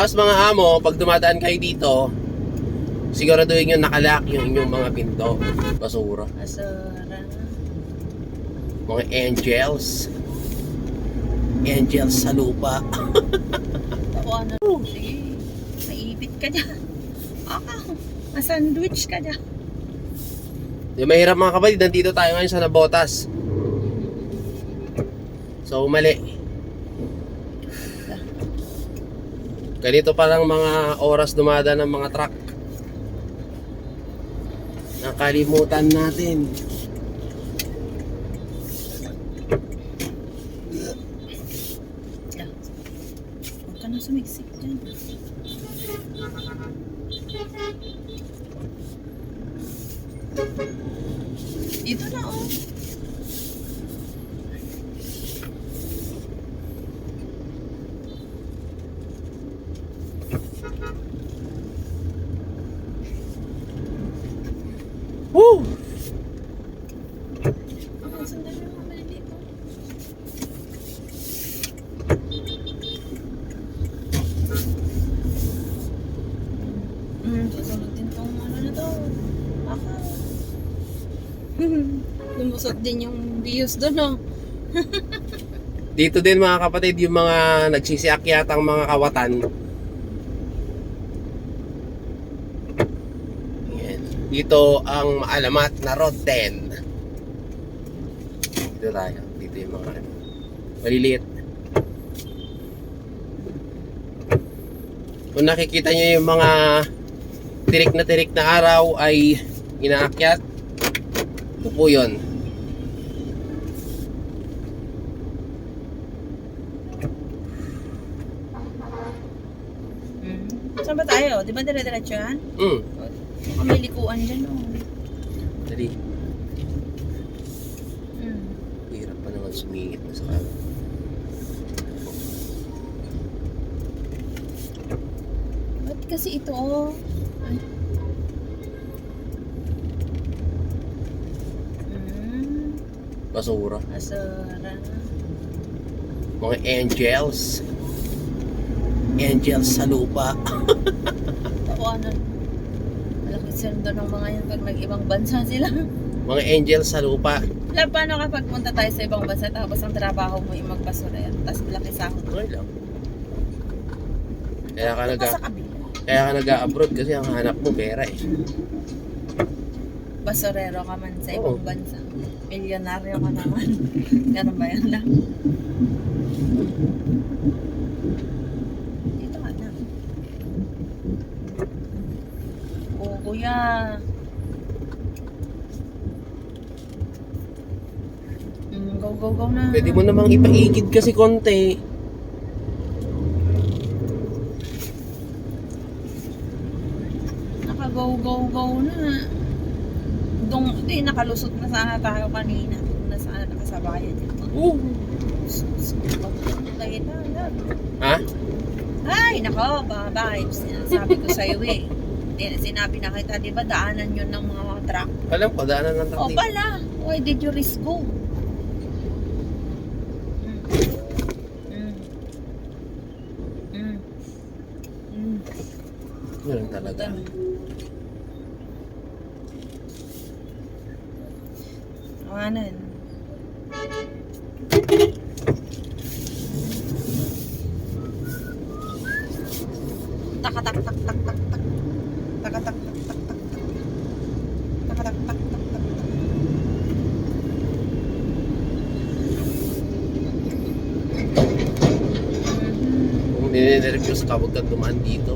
Tapos mga amo, pag dumadaan kayo dito, siguraduhin nyo nakalock yung inyong mga pinto. Basura. Asara. Mga angels. Angels sa lupa. Tawa na. Sige. Naibit ka dyan. Aka. Masandwich ka dyan. Yung mahirap mga kapatid, nandito tayo ngayon sa Nabotas. So, mali. Ganito pa lang mga oras dumada ng mga truck. Nakalimutan natin. Huwag na oh. Woo! Ah, sandali mo maliliit oh. Hmm, susunod din tong ano na to. Baka. Lumusot din yung views doon, no? Dito din mga kapatid, yung mga nagsisiakyatang mga kawatan. Yan. Dito ang maalamat na Road 10. Dito tayo. Dito yung mga maliliit. Kung nakikita nyo yung mga tirik na tirik na araw ay inaakyat, ito po yun. Hmm. Saan ba tayo? Di ba dire-diretso yan? Mm. Baka may likuan dyan, oh. Dali. Hmm. Hirap pa naman sumingit na sa kanan. Ba't kasi ito, oh? Ay. Hmm. Basura. Asara. Mga angels. Angels sa lupa. Tawanan. Sweldo ng mga yan pag nag-ibang bansa sila. Mga angels sa lupa. Wala, paano kapag punta tayo sa ibang bansa tapos ang trabaho mo yung magbasurero tapos malaki sahod? Okay lang. Kaya ka nag sa kabila. kaya ka nag-abroad kasi ang hanap mo pera eh. Basurero ka man sa Oo. ibang bansa. Milyonaryo ka naman. Ganun ba yan lang? Dito ka na. Oo, kuya. Mm, go, go, go na. Pwede mo namang ipaigid kasi konti. Naka-go, go, go na. Dong, di, nakalusot na sana tayo kanina. Na sana nakasabayan dito. Uh. Alam. Ha? Ay, nako, ba, vibes. Sinasabi ko sa'yo eh. Sinabi na kita, di ba, daanan yun ng mga truck. Alam ko, daanan ng O truck dito. pala, why did you risk go? Mm. Mm. Mm. Ganun talaga. Tawanan. Tak tak tak tak tak tak. Tak tak tak tak tak tak. Tak tak tak tak nire-reviews ka, huwag kang dumaan dito.